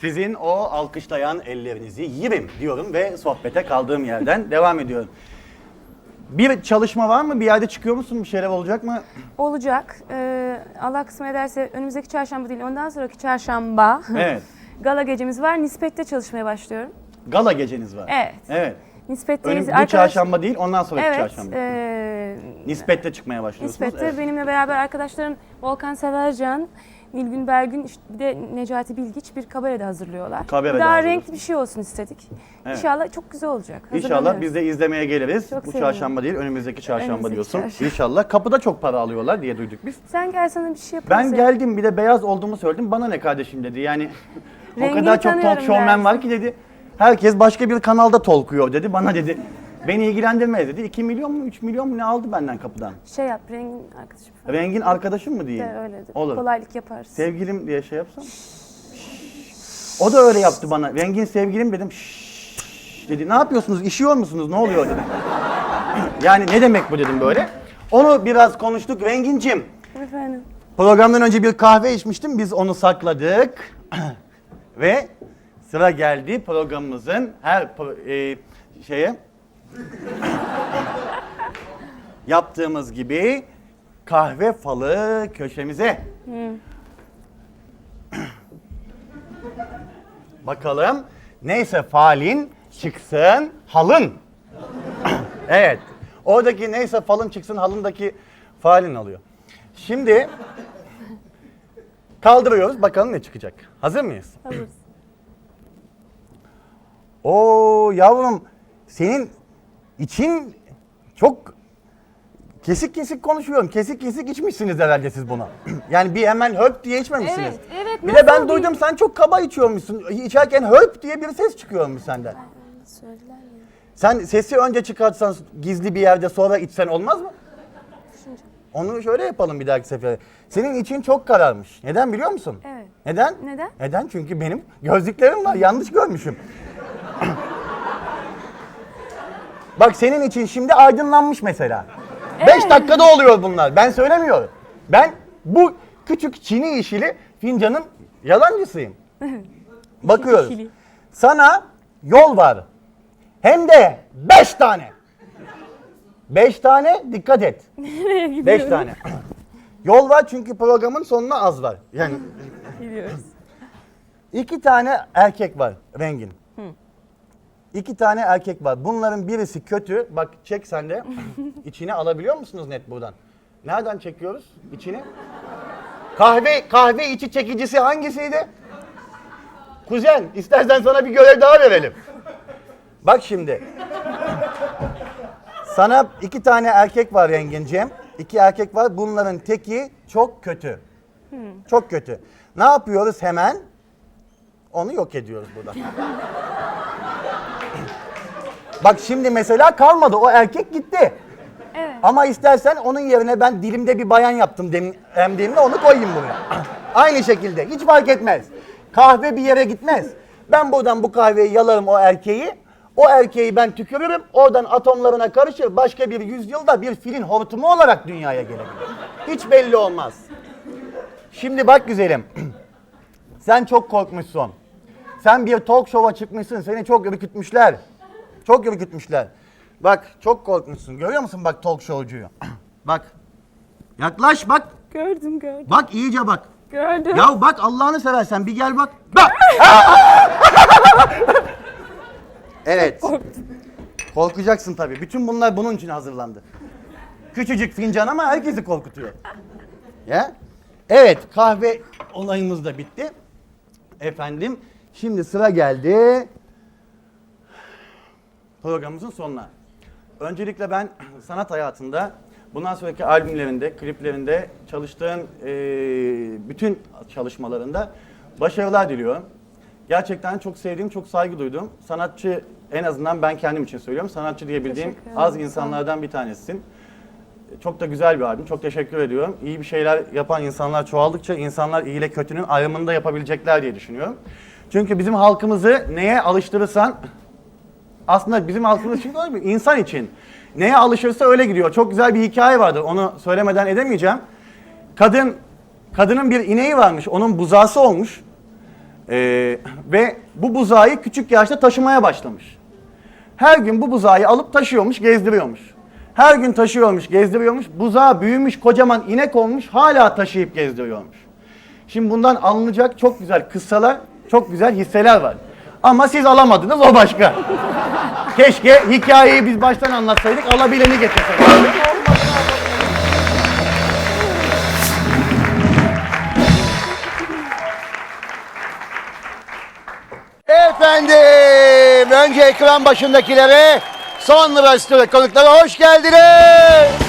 Sizin o alkışlayan ellerinizi yerim diyorum ve sohbete kaldığım yerden devam ediyorum. Bir çalışma var mı? Bir yerde çıkıyor musun? Bir şeyler olacak mı? Olacak. Ee, Allah kısmet ederse önümüzdeki çarşamba değil ondan sonraki çarşamba Evet. gala gecemiz var. Nispet'te çalışmaya başlıyorum. Gala geceniz var. Evet. Evet. Nispet'teyiz. Önüm, bu çarşamba değil, ondan sonraki Evet. çarşamba. ee, Nispetle çıkmaya başlıyorsunuz. Nispet'te Evet. benimle beraber arkadaşlarım Volkan Severcan, Nilgün Bergün, işte bir de Necati Bilgiç bir kabarede hazırlıyorlar. Kabare de Daha hazırlıyorsun. renkli bir şey olsun istedik. Evet. İnşallah çok güzel olacak. İnşallah biz de izlemeye geliriz. Çok bu sevinirim. çarşamba değil, önümüzdeki çarşamba Önümüzdeki diyorsun. çarşamba. İnşallah. Kapıda çok para alıyorlar diye duyduk biz. Sen gel sana bir şey yaparız. Ben geldim bir de beyaz olduğumu söyledim. Bana ne kardeşim dedi. Yani o Rengini kadar çok talk showman dersin. var ki dedi. Herkes başka bir kanalda talkuyor dedi. Bana dedi. Beni ilgilendirmez dedi. 2 milyon mu 3 milyon mu ne aldı benden kapıdan? Şey yap, rengin arkadaşım falan. Rengin arkadaşım mı diyeyim? De öyledir. Olur. Kolaylık yaparız. Sevgilim diye şey yapsam. O da öyle yaptı bana. Rengin sevgilim dedim. Şşş dedi. Ne yapıyorsunuz? İşiyor musunuz? Ne oluyor dedim. yani ne demek bu dedim böyle. Onu biraz konuştuk. Rengincim. Efendim. Programdan önce bir kahve içmiştim. Biz onu sakladık. Ve sıra geldi programımızın her pro- e, şeye yaptığımız gibi kahve falı köşemize. Bakalım neyse falin çıksın halın. evet. Oradaki neyse falın çıksın halındaki falin alıyor. Şimdi kaldırıyoruz bakalım ne çıkacak. Hazır mıyız? Hazırız. Oo yavrum senin için çok kesik kesik konuşuyorum. Kesik kesik içmişsiniz herhalde siz bunu. yani bir hemen höp diye içmemişsiniz. Evet, evet. Bir de ben bir- duydum sen çok kaba içiyormuşsun. İçerken höp diye bir ses çıkıyormuş senden. Söylediler ya. Sen sesi önce çıkartsan gizli bir yerde sonra içsen olmaz mı? Onu şöyle yapalım bir dahaki sefere. Senin için çok kararmış. Neden biliyor musun? Evet. Neden? Neden? Neden? Çünkü benim gözlüklerim var. Yanlış görmüşüm. Bak senin için şimdi aydınlanmış mesela. Beş dakikada oluyor bunlar. Ben söylemiyorum. Ben bu küçük Çin'i işili fincanın yalancısıyım. Bakıyoruz. işili. Sana yol var. Hem de beş tane. Beş tane dikkat et. Nereye gidiyoruz? Beş tane. Yol var çünkü programın sonuna az var. Yani Gidiyoruz. iki tane erkek var rengin. İki tane erkek var. Bunların birisi kötü. Bak çek sen de. İçine alabiliyor musunuz net buradan? Nereden çekiyoruz içini? Kahve kahve içi çekicisi hangisiydi? Kuzen, istersen sana bir görev daha verelim. Bak şimdi. Sana iki tane erkek var rengin Cem. İki erkek var. Bunların teki çok kötü. Çok kötü. Ne yapıyoruz hemen? Onu yok ediyoruz burada. Bak şimdi mesela kalmadı. O erkek gitti. Evet. Ama istersen onun yerine ben dilimde bir bayan yaptım demin, emdiğimde onu koyayım buraya. Aynı şekilde. Hiç fark etmez. Kahve bir yere gitmez. Ben buradan bu kahveyi yalarım o erkeği. O erkeği ben tükürürüm. Oradan atomlarına karışır. Başka bir yüzyılda bir filin hortumu olarak dünyaya gelebilir. Hiç belli olmaz. Şimdi bak güzelim. Sen çok korkmuşsun. Sen bir talk show'a çıkmışsın. Seni çok ürkütmüşler. Çok ürkütmüşler. Bak çok korkmuşsun. Görüyor musun bak talk show'cuyu? bak. Yaklaş bak. Gördüm gördüm. Bak iyice bak. Gördüm. Ya bak Allah'ını seversen bir gel bak. Bak. evet. Korkacaksın tabii. Bütün bunlar bunun için hazırlandı. Küçücük fincan ama herkesi korkutuyor. Ya? Evet, kahve olayımız da bitti. Efendim, şimdi sıra geldi programımızın sonuna. Öncelikle ben sanat hayatında bundan sonraki albümlerinde, kliplerinde çalıştığın eee, bütün çalışmalarında başarılar diliyorum. Gerçekten çok sevdiğim, çok saygı duyduğum sanatçı en azından ben kendim için söylüyorum. Sanatçı diyebildiğim Teşekkür ederim. az insanlardan bir tanesisin. Çok da güzel bir albüm. Çok teşekkür ediyorum. İyi bir şeyler yapan insanlar çoğaldıkça insanlar iyi ile kötünün ayrımını da yapabilecekler diye düşünüyorum. Çünkü bizim halkımızı neye alıştırırsan aslında bizim için değil mi? İnsan için. Neye alışırsa öyle gidiyor. Çok güzel bir hikaye vardır. Onu söylemeden edemeyeceğim. Kadın, kadının bir ineği varmış. Onun buzağısı olmuş. Ee, ve bu buzağı küçük yaşta taşımaya başlamış. Her gün bu buzağı alıp taşıyormuş, gezdiriyormuş. Her gün taşıyormuş, gezdiriyormuş. Buzağı büyümüş, kocaman inek olmuş, hala taşıyıp gezdiriyormuş. Şimdi bundan alınacak çok güzel kıssalar, çok güzel hisseler var. Ama siz alamadınız, o başka. Keşke hikayeyi biz baştan anlatsaydık, alabileni getirseydik. Efendim, önce ekran başındakilere, sonra stüdyo konuklara hoş geldiniz.